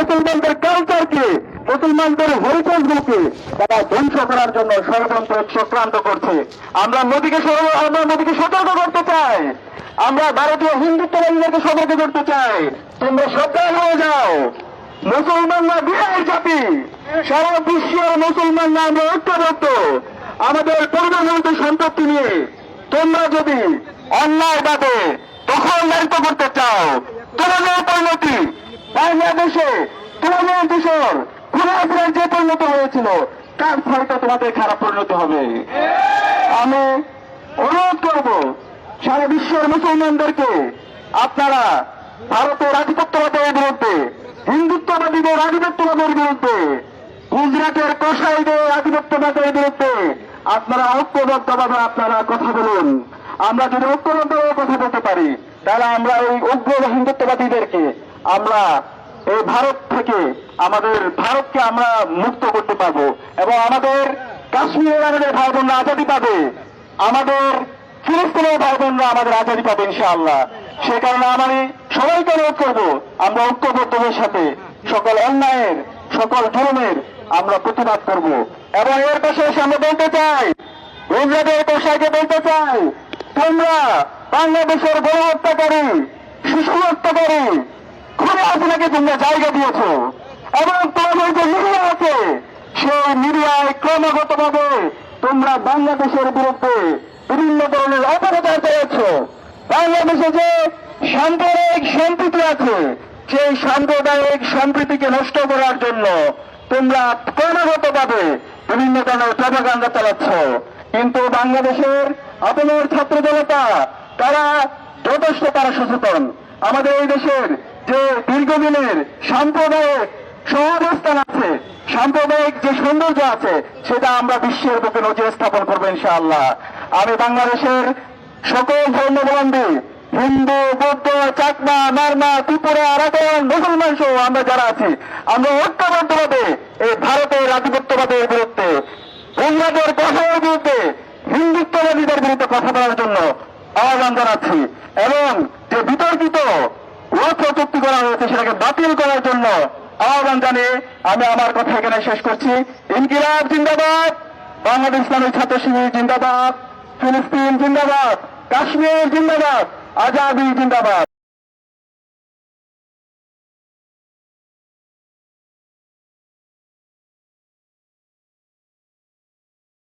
মুসলমানদের কালচারকে মুসলমানদের হরিচন্দ্রকে তারা ধ্বংস করার জন্য ষড়যন্ত্র চক্রান্ত করছে। আমরা মোদীকে আমরা মোদীকে সতর্ক করতে চাই। আমরা ভারতীয় হিন্দুত্ববাদীদেরকে সতর্ক করতে চাই। তোমরা সাবধান হয়ে যাও। মুসলমানরা বিরাট জাতি। সারা বিশ্বের মুসলমানরা আমরা ঐক্যবদ্ধ। আমাদের পরিবারগত সম্পত্তি নিয়ে তোমরা যদি অন্যায়ভাবে দখলদারিত্ব করতে চাও তোমাদের পরিণতি বাংলাদেশে তোমাদের দেশের খুনাফিরার যে পরিণত হয়েছিল। তার ফলটা তোমাদের খারাপ পরিণত হবে। আমি অনুরোধ করব, সারা বিশ্বের মুসলমানদেরকে আপনারা ভারতের আধিপত্যবাদের বিরুদ্ধে, হিন্দুত্ববাদীদের আধিপত্যবাদের বিরুদ্ধে, গুজরাটের কসাইদের আধিপত্যবাদের বিরুদ্ধে আপনারা ঐক্যবদ্ধভাবে আপনারা কথা বলুন। আমরা যদি ঐক্যবদ্ধভাবে কথা বলতে পারি, তাহলে আমরা এই উগ্র হিন্দুত্ববাদীদেরকে আমরা এই ভারত থেকে, আমাদের ভারতকে আমরা মুক্ত করতে পারব এবং আমাদের কাশ্মীরের আমাদের ভাই বোনরা আজাদি পাবে। আমাদের ফিলিস্তিনের ভাই বোনরা আমাদের আজাদি পাবে ইনশাআল্লাহ। সে কারণে আমি সবাইকে অনুরোধ করব, আমরা ঐক্যবদ্ধদের সাথে সকল অন্যায়ের, সকল জুলুমের আমরা প্রতিবাদ করব। এবং এর পাশাপাশি আমরা বলতে চাই গুজরাটের কোষাইকে বলতে চাই, তোমরা বাংলাদেশের গণহত্যাকারী শিশু হত্যাকারী খুনে আপনাকে তোমরা জায়গা দিয়েছ। এবং তোমাদের যে মিডিয়া আছে। সেই মিডিয়ায় ক্রমাগতভাবে তোমরা বাংলাদেশের বিরুদ্ধে বিভিন্ন ধরনের অপপ্রচার চালাচ্ছ। বাংলাদেশে যে সাম্প্রদায়িক সম্প্রীতি আছে, সেই সাম্প্রদায়িক সম্প্রীতিকে নষ্ট করার জন্য তোমরা ক্রমাগতভাবে বিভিন্ন ধরনের প্রভাকাণ্ডা চালাচ্ছ। কিন্তু বাংলাদেশের আপনার ছাত্র জনতা তারা যথেষ্ট তারা সচেতন আমাদের এই দেশের যে দীর্ঘদিনের সাম্প্রদায়িক সহাবস্থান আছে, সাম্প্রদায়িক যে সৌন্দর্য আছে, সেটা আমরা বিশ্বের বুকে নজির স্থাপন করব ইনশাআল্লাহ। আমি বাংলাদেশের সকল ধর্মাবলম্বী, হিন্দু, বৌদ্ধ, চাকমা, মারমা, ত্রিপুরা রাজন মুসলমান সহ আমরা যারা আছি, আমরা ঐক্যবদ্ধভাবে এই ভারতের আধিপত্যবাদের বিরুদ্ধে বাংলাদেশের কথার বিরুদ্ধে, হিন্দুত্ববাদীদের বিরুদ্ধে কথা বলার জন্য আহ্বান জানাচ্ছি। এবং যে বিতর্কিত লক্ষ্য চুক্তি করা হয়েছে সেটাকে বাতিল করার জন্য। আহ্বান জানিয়ে আমি আমার কথা এখানে শেষ করছি। ইনকিলাব জিন্দাবাদ। বাংলাদেশ ইসলামী ছাত্র শিবির জিন্দাবাদ। ফিলিস্তিন জিন্দাবাদ। কাশ্মীর জিন্দাবাদ। আজাদি জিন্দাবাদ।